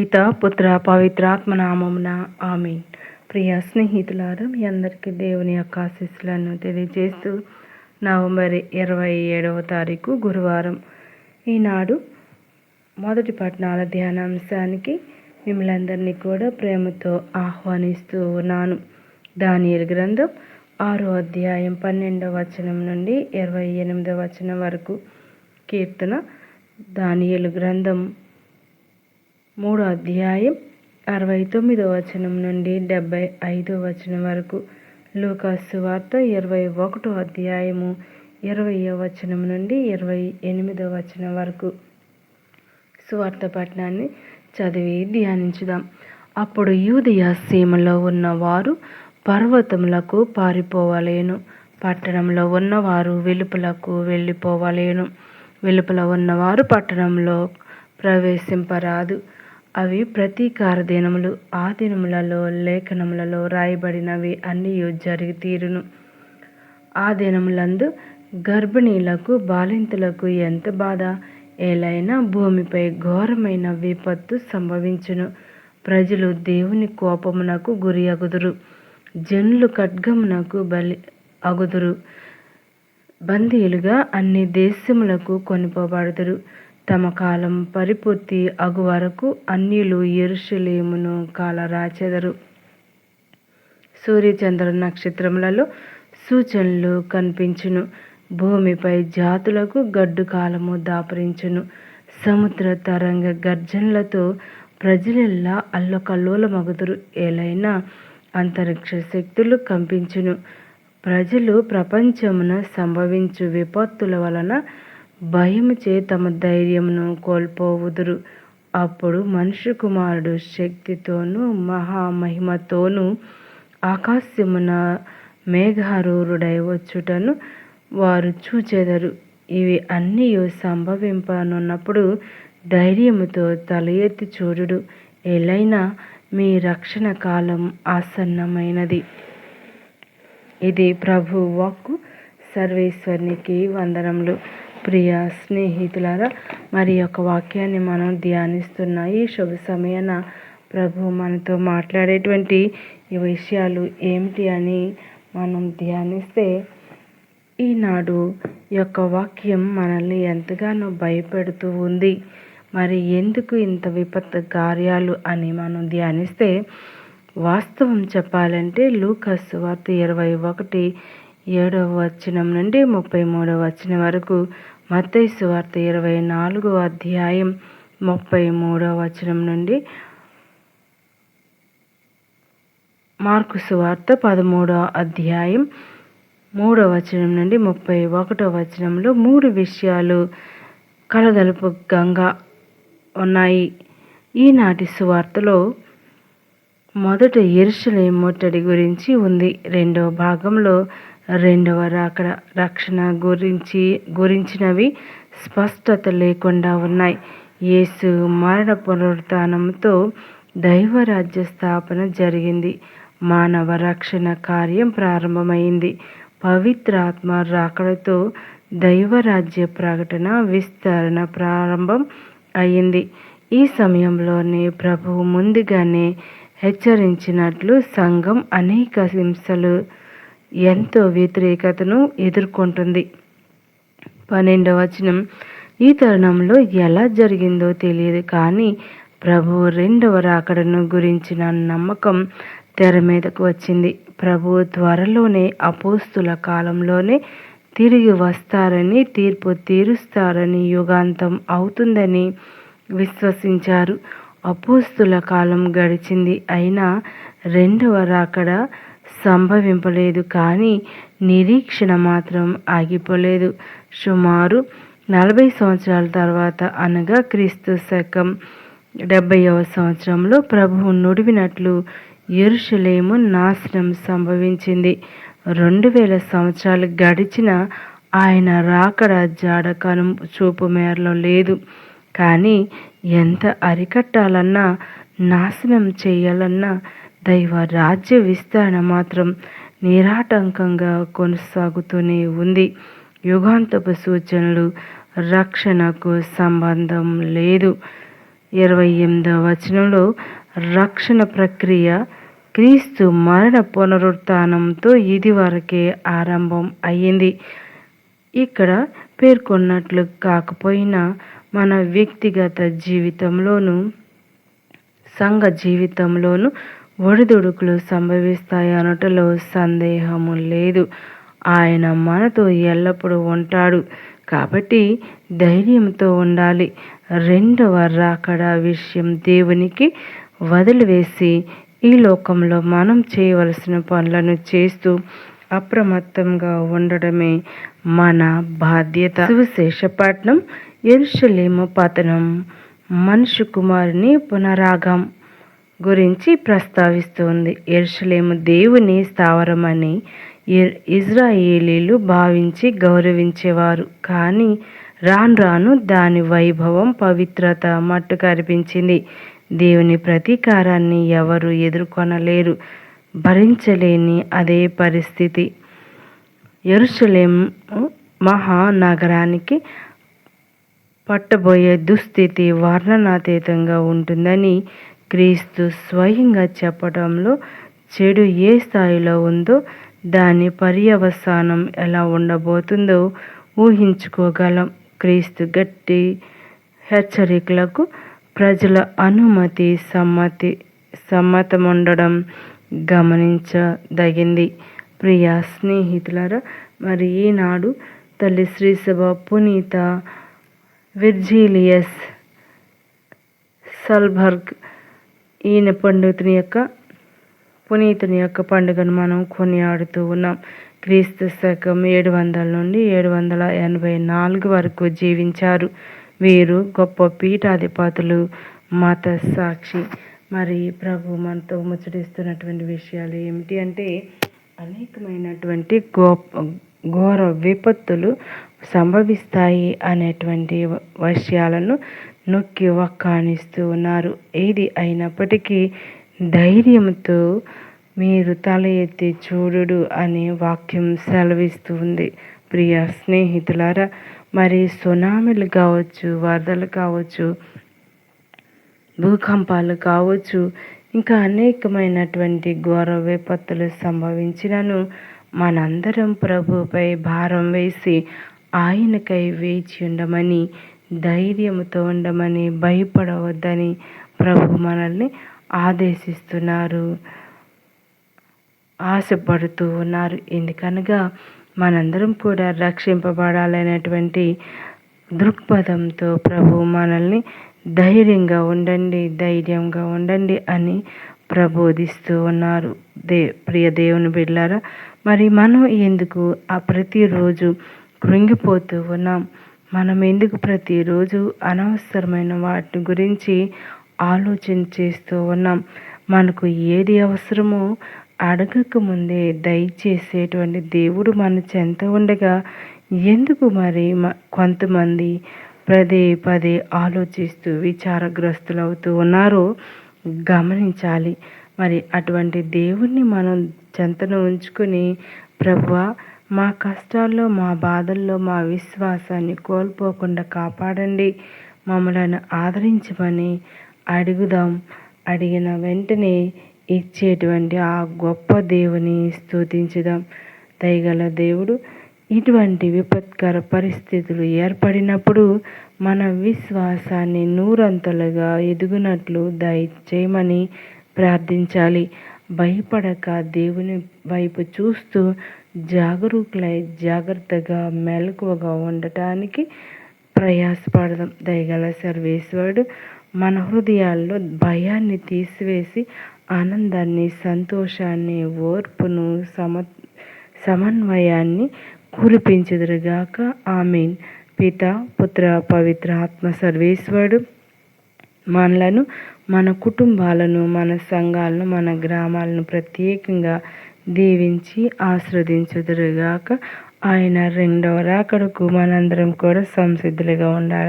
పిత పుత్ర పవిత్రాత్మ నామమున ఆమె ప్రియ స్నేహితులారా మీ అందరికీ దేవుని యొక్క ఆశీస్సులను తెలియజేస్తూ నవంబర్ ఇరవై ఏడవ తారీఖు గురువారం ఈనాడు మొదటి పట్టణాల ధ్యానాంశానికి మిమ్మల్ని అందరినీ కూడా ప్రేమతో ఆహ్వానిస్తూ ఉన్నాను. దానియలు గ్రంథం ఆరో అధ్యాయం పన్నెండవ వచనం నుండి ఇరవై ఎనిమిదవ వచనం వరకు కీర్తన దానియలు గ్రంథం మూడు అధ్యాయం అరవై తొమ్మిదో వచనం నుండి డెబ్బై ఐదో వచనం వరకు. లూకాసు వార్త ఇరవై ఒకటో అధ్యాయము ఇరవయో వచనం నుండి ఇరవై ఎనిమిదో వచనం వరకు. సువార్త పట్టణాన్ని చదివి ధ్యానించుదాం. అప్పుడు యూదియ సీమలో ఉన్నవారు పర్వతములకు పారిపోవలేను. పట్టణంలో ఉన్నవారు వెలుపలకు వెళ్ళిపోవలేను. వెలుపల ఉన్నవారు పట్టణంలో ప్రవేశింపరాదు. అవి ప్రతీకార దినములు ఆ దినములలో లేఖనములలో రాయబడినవి అన్నీ జరిగి తీరును. ఆ దినములందు గర్భిణీలకు బాలింతలకు ఎంత బాధ? ఏలైనా భూమిపై ఘోరమైన విపత్తు సంభవించును. ప్రజలు దేవుని కోపమునకు గురి అగుదురు. జనులు ఖడ్గమునకు బలి అగుదురు. బందీలుగా అన్ని దేశములకు కొనిపోబడుదురు. తమ కాలం పరిపూర్తి అగు వరకు అన్యులు ఎరుషలేమును కాలరాచెదరు. సూర్యచంద్ర నక్షత్రములలో సూచనలు కనిపించును. భూమిపై జాతులకు గడ్డు కాలము దాపరించును. సముద్ర తరంగ గర్జనలతో ప్రజలెల్లా అల్లకల్లోలమగుదురు. ఏలైనా అంతరిక్ష శక్తులు కంపించును. ప్రజలు ప్రపంచమున సంభవించు విపత్తుల వలన భయముచే తమ ధైర్యమును కోల్పోవుదురు. అప్పుడు మనుష్య కుమారుడు శక్తితోనూ మహామహిమతోనూ ఆకాశమున మేఘారూరుడై వచ్చుటను వారు చూచెదరు. ఇవి అన్నీ సంభవింపనున్నప్పుడు ధైర్యముతో తల ఎత్తి చూడుడు. ఎలైనా మీ రక్షణ కాలం ఆసన్నమైనది. ఇది ప్రభు వాక్కు సర్వేశ్వరునికి వందనములు. ప్రియ స్నేహితులారా మరి యొక్క వాక్యాన్ని మనం ధ్యానిస్తున్న ఈ శుభ సమయాన ప్రభు మనతో మాట్లాడేటువంటి ఈ విషయాలు ఏమిటి అని మనం ధ్యానిస్తే ఈనాడు యొక్క వాక్యం మనల్ని ఎంతగానో భయపెడుతూ ఉంది. మరి ఎందుకు ఇంత విపత్తు కార్యాలు అని మనం ధ్యానిస్తే వాస్తవం చెప్పాలంటే లూకస్ వార్త ఇరవై ఒకటి ఏడవ వచనం నుండి ముప్పై మూడవ వచనం వరకు మత్తైసు సువార్త ఇరవై నాలుగవ అధ్యాయం ముప్పై మూడవ వచనం నుండి మార్కు సువార్త పదమూడవ అధ్యాయం మూడవ వచనం నుండి ముప్పై ఒకటో వచనంలో మూడు విషయాలు కలదలుపు గంగా ఉన్నాయి. ఈనాటి సువార్తలో మొదట ఎరుసలే ముట్టడి గురించి ఉంది. రెండవ భాగంలో రెండవ రాకడ రక్షణ గురించి గురించినవి స్పష్టత లేకుండా ఉన్నాయి. యేసు మరణ పునరుత్నంతో దైవరాజ్య స్థాపన జరిగింది. మానవ రక్షణ కార్యం ప్రారంభమైంది. పవిత్రాత్మ రాకడతో దైవరాజ్య ప్రకటన విస్తరణ ప్రారంభం అయింది. ఈ సమయంలోనే ప్రభువు ముందుగానే హెచ్చరించినట్లు సంఘం అనేక హింసలు ఎంతో వ్యతిరేకతను ఎదుర్కొంటుంది. పన్నెండవ వచనం ఈ తరుణంలో ఎలా జరిగిందో తెలియదు కానీ ప్రభు రెండవ రాకడను గురించిన నమ్మకం తెర మీదకు వచ్చింది. ప్రభు త్వరలోనే అపోస్తుల కాలంలోనే తిరిగి వస్తారని తీర్పు తీరుస్తారని యుగాంతం అవుతుందని విశ్వసించారు. అపోస్తుల కాలం గడిచింది అయినా రెండవ రాకడ సంభవింపలేదు కానీ నిరీక్షణ మాత్రం ఆగిపోలేదు. సుమారు నలభై సంవత్సరాల తర్వాత అనగా క్రీస్తు శకం డెబ్బైవ సంవత్సరంలో ప్రభువు నుడివినట్లు ఎరుషలేము నాశనం సంభవించింది. రెండు వేల సంవత్సరాలు గడిచిన ఆయన రాకడ జాడ కను చూపు మేరలో లేదు. కానీ ఎంత అరికట్టాలన్నా నాశనం చేయాలన్నా దైవ రాజ్య విస్తరణ మాత్రం నిరాటంకంగా కొనసాగుతూనే ఉంది. యుగాంతపు సూచనలు రక్షణకు సంబంధం లేదు. ఇరవై ఎనిమిదవ వచనంలో రక్షణ ప్రక్రియ క్రీస్తు మరణ పునరుత్నంతో ఇది వరకే ఆరంభం అయ్యింది. ఇక్కడ పేర్కొన్నట్లు కాకపోయినా మన వ్యక్తిగత జీవితంలోనూ సంఘ జీవితంలోనూ ఒడిదుడుకులు సంభవిస్తాయి అనటలో సందేహము లేదు. ఆయన మనతో ఎల్లప్పుడూ ఉంటాడు. కాబట్టి ధైర్యంతో ఉండాలి. రెండవ రాకడ విషయం దేవునికి వదిలివేసి ఈ లోకంలో మనం చేయవలసిన పనులను చేస్తూ అప్రమత్తంగా ఉండడమే మన బాధ్యత. సువిశేషపట్నం ఎరుషలేము పతనం. మనుషు కుమారుని పునరాగం. గురించి ప్రస్తావిస్తోంది. ఎరుషలేము దేవుని స్థావరమని ఇజ్రాయేలీలు భావించి గౌరవించేవారు. కానీ రాను రాను దాని వైభవం పవిత్రత మట్టు కనిపించింది దేవుని ప్రతీకారాన్ని ఎవరు ఎదుర్కొనలేరు. భరించలేని అదే పరిస్థితి. ఎరుసలేం మహానగరానికి పట్టబోయే దుస్థితి వర్ణనాతీతంగా ఉంటుందని క్రీస్తు స్వయంగా చెప్పడంలో చెడు ఏ స్థాయిలో ఉందో దాని పర్యవసానం ఎలా ఉండబోతుందో ఊహించుకోగలం. క్రీస్తు గట్టి హెచ్చరికలకు ప్రజల అనుమతి సమ్మతి సమ్మతముండడం గమనించదగింది. ప్రియ స్నేహితులరా మరి ఈనాడు తల్లి శ్రీసభ పునీత విర్జీలియస్ సల్బర్గ్ ఈయన పండితుని యొక్క పునీతుని యొక్క పండుగను మనం కొనియాడుతూ ఉన్నాం. క్రీస్తు శకం ఏడు వందల నుండి ఏడు వందల ఎనభై నాలుగు వరకు జీవించారు. వీరు గొప్ప పీఠాధిపతులు మత సాక్షి. మరి ప్రభు మనతో ముచ్చటిస్తున్నటువంటి విషయాలు ఏమిటి అంటే అనేకమైనటువంటి గొప్ప ఘోర విపత్తులు సంభవిస్తాయి అనేటువంటి విషయాలను నొక్కి వక్కానిస్తూ ఉన్నారు. ఏది అయినప్పటికీ ధైర్యంతో మీరు తల ఎత్తి చూడుడు అనే వాక్యం సెలవిస్తుంది ప్రియ స్నేహితులారా మరి సునామీలు కావచ్చు వరదలు కావచ్చు భూకంపాలు కావచ్చు ఇంకా అనేకమైనటువంటి ఘోర విపత్తులు సంభవించినను మనందరం ప్రభుపై భారం వేసి ఆయనకై వేచి ఉండమని ధైర్యంతో ఉండమని భయపడవద్దని ప్రభు మనల్ని ఆదేశిస్తున్నారు. ఆశపడుతూ ఉన్నారు. ఎందుకనగా మనందరం కూడా రక్షింపబడాలనేటువంటి దృక్పథంతో ప్రభు మనల్ని ధైర్యంగా ఉండండి ధైర్యంగా ఉండండి అని ప్రబోధిస్తూ ఉన్నారు. దే ప్రియ దేవుని బిడ్డారా మరి మనం ఎందుకు ఆ ప్రతిరోజు కృంగిపోతూ ఉన్నాం? మనం ఎందుకు ప్రతిరోజు అనవసరమైన వాటి గురించి ఆలోచన చేస్తూ ఉన్నాం. మనకు ఏది అవసరమో అడగక ముందే దయచేసేటువంటి దేవుడు మన చెంత ఉండగా ఎందుకు మరి కొంతమంది పదే పదే ఆలోచిస్తూ విచారగ్రస్తులు అవుతూ ఉన్నారో గమనించాలి. మరి అటువంటి దేవుణ్ణి మనం చెంతను ఉంచుకొని ప్రభువా మా కష్టాల్లో మా బాధల్లో మా విశ్వాసాన్ని కోల్పోకుండా కాపాడండి. మమ్మలను ఆదరించమని అడుగుదాం. అడిగిన వెంటనే ఇచ్చేటువంటి ఆ గొప్ప దేవుని స్థుతించుదాం దయగల దేవుడు ఇటువంటి విపత్కర పరిస్థితులు ఏర్పడినప్పుడు మన విశ్వాసాన్ని నూరంతలుగా ఎదుగునట్లు దయచేయమని ప్రార్థించాలి. భయపడక దేవుని వైపు చూస్తూ జాగరూకులై జాగ్రత్తగా మెలకువగా ఉండటానికి ప్రయాసపడదాం. దయగల సర్వేశ్వరుడు మన హృదయాల్లో భయాన్ని తీసివేసి ఆనందాన్ని సంతోషాన్ని ఓర్పును సమ సమన్వయాన్ని కురిపించుదురుగాక. ఆమెన్. పిత పుత్ర పవిత్ర ఆత్మ సర్వేశ్వరుడు మనలను మన కుటుంబాలను మన సంఘాలను మన గ్రామాలను ప్రత్యేకంగా దీవించి ఆశ్రదించుదురుగాక. ఆయన రెండవ రాకడకు మనందరం కూడా సంసిద్ధులుగా ఉండాలని